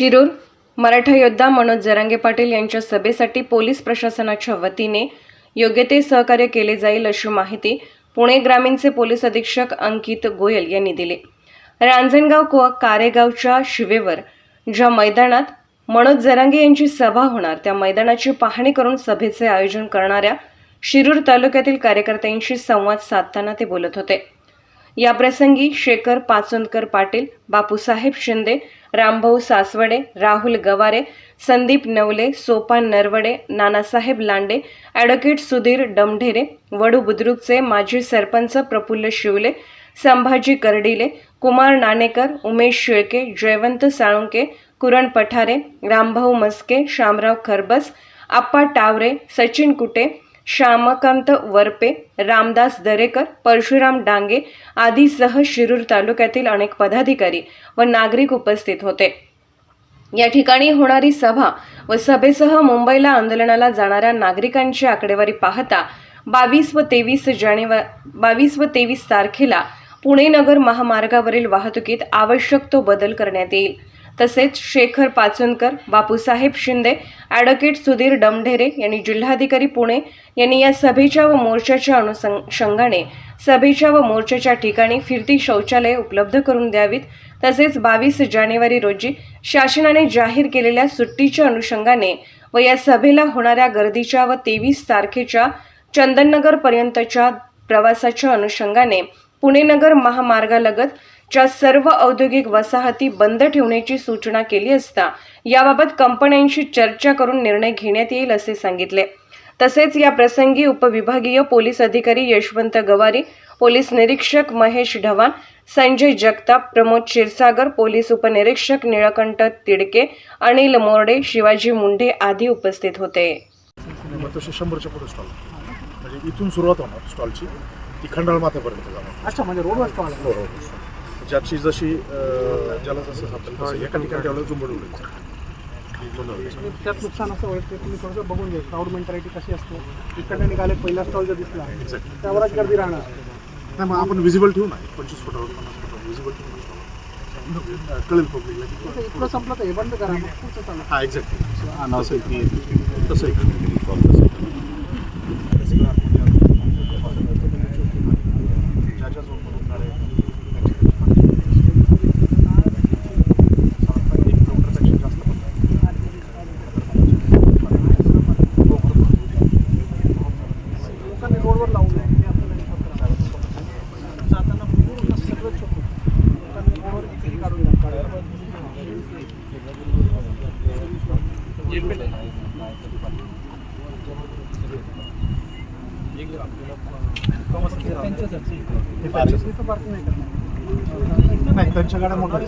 शिरूर मराठा योद्धा मनोज जरांगे पाटील यांच्या सभेसाठी पोलीस प्रशासनाच्या वतीने योग्य ते सहकार्य केले जाईल अशी माहिती पुणे ग्रामीणचे पोलीस अधीक्षक अंकित गोयल यांनी दिली. रांजणगाव को कारेगावच्या शिवेवर ज्या मैदानात मनोज जरांगे यांची सभा होणार त्या मैदानाची पाहणी करून सभेचे आयोजन करणाऱ्या शिरूर तालुक्यातील कार्यकर्त्यांशी संवाद साधताना ते बोलत होते. याप्रसंगी शेखर पाचोंदकर पाटील बापूसाहेब शिंदे रामभाऊ सासवडे राहुल गवारे संदीप नवले सोपान नरवडे नानासाहेब लांडे ॲडव्होकेट सुधीर डमढेरे वडू बुद्रुकचे माजी सरपंच प्रफुल्ल शिवले संभाजी कर्डिले कुमार नाणेकर उमेश शेळके जयवंत साळुंके कुरण पठारे रामभाऊ मस्के शामराव खरबस आप्पा टावरे सचिन कुटे श्यामकांत वरपे रामदास दरेकर परशुराम डांगे आदीसह शिरूर तालुक्यातील अनेक पदाधिकारी व नागरिक उपस्थित होते. या ठिकाणी होणारी सभा व सभेसह मुंबईला आंदोलनाला जाणाऱ्या नागरिकांची आकडेवारी पाहता बावीस व तेवीस जानेवारी बावीस व तेवीस तारखेला पुणे नगर महामार्गावरील वाहतुकीत आवश्यक तो बदल करण्यात येईल. तसेच शेखर पाचनकर बापूसाहेब शिंदे ॲडव्होकेट सुधीर डमढेरे यांनी जिल्हाधिकारी पुणे यांनी या सभेच्या व मोर्चाच्या अनुषंगाने सभेच्या व मोर्चाच्या ठिकाणी फिरती शौचालये उपलब्ध करून द्यावीत. तसेच बावीस जानेवारी रोजी शासनाने जाहीर केलेल्या सुट्टीच्या अनुषंगाने व या सभेला होणाऱ्या गर्दीच्या व तेवीस तारखेच्या चंदननगरपर्यंतच्या प्रवासाच्या अनुषंगाने पुणे नगर महामार्गालगत च्या सर्व औद्योगिक वसाहती बंद ठेवण्याची सूचना केली असता याबाबत कंपन्यांशी चर्चा करून निर्णय घेण्यात येईल असे सांगितले. तसेच या प्रसंगी उपविभागीय पोलीस अधिकारी यशवंत गवारी पोलीस निरीक्षक महेश ढवाण संजय जगताप प्रमोद क्षीरसागर पोलीस उपनिरीक्षक निळकंठ तिडके अनिल मोर्डे शिवाजी मुंढे आदी उपस्थित होते. मग तसे शंभरच्या पुढे स्टॉल म्हणजे इथून सुरुवात होणार स्टॉलची ती खंडाळ माथ्यापर्यंत जाणार. अच्छा म्हणजे रोडवर स्टॉल ज्याची जशी ज्याला जसं सापडेल तसं एका ठिकाणी ठेवलं जुंबड उडायचं त्यात नुकसान असं होईल ते तुम्ही थोडंसं बघून घ्या क्राऊड मेंटॅलिटी कशी असते. इकडे निघाले पहिला स्टॉल जर दिसला त्यावरच गर्दी राहणार. नाही मग आपण विजिबल ठेवू ना पंचवीस फुटावर पन्नास फुटावर विजिबल ठेवू. कळेल पब्लिकला इकडं संपलं तर हे बंद करा मग पुढचं चालू. हा एक्झॅक्टली तसंही ज्या ज्या झोनमधून गाड्या एक किलोमीटरपेक्षा जास्त लोकांनी रोडवर लावून नये हे आपल्याला करावा लागेल. जाताना पूर्ण सगळं छोटं लोकांनी रोडवर किती काढून त्यांच्या गाड्या मोठ्या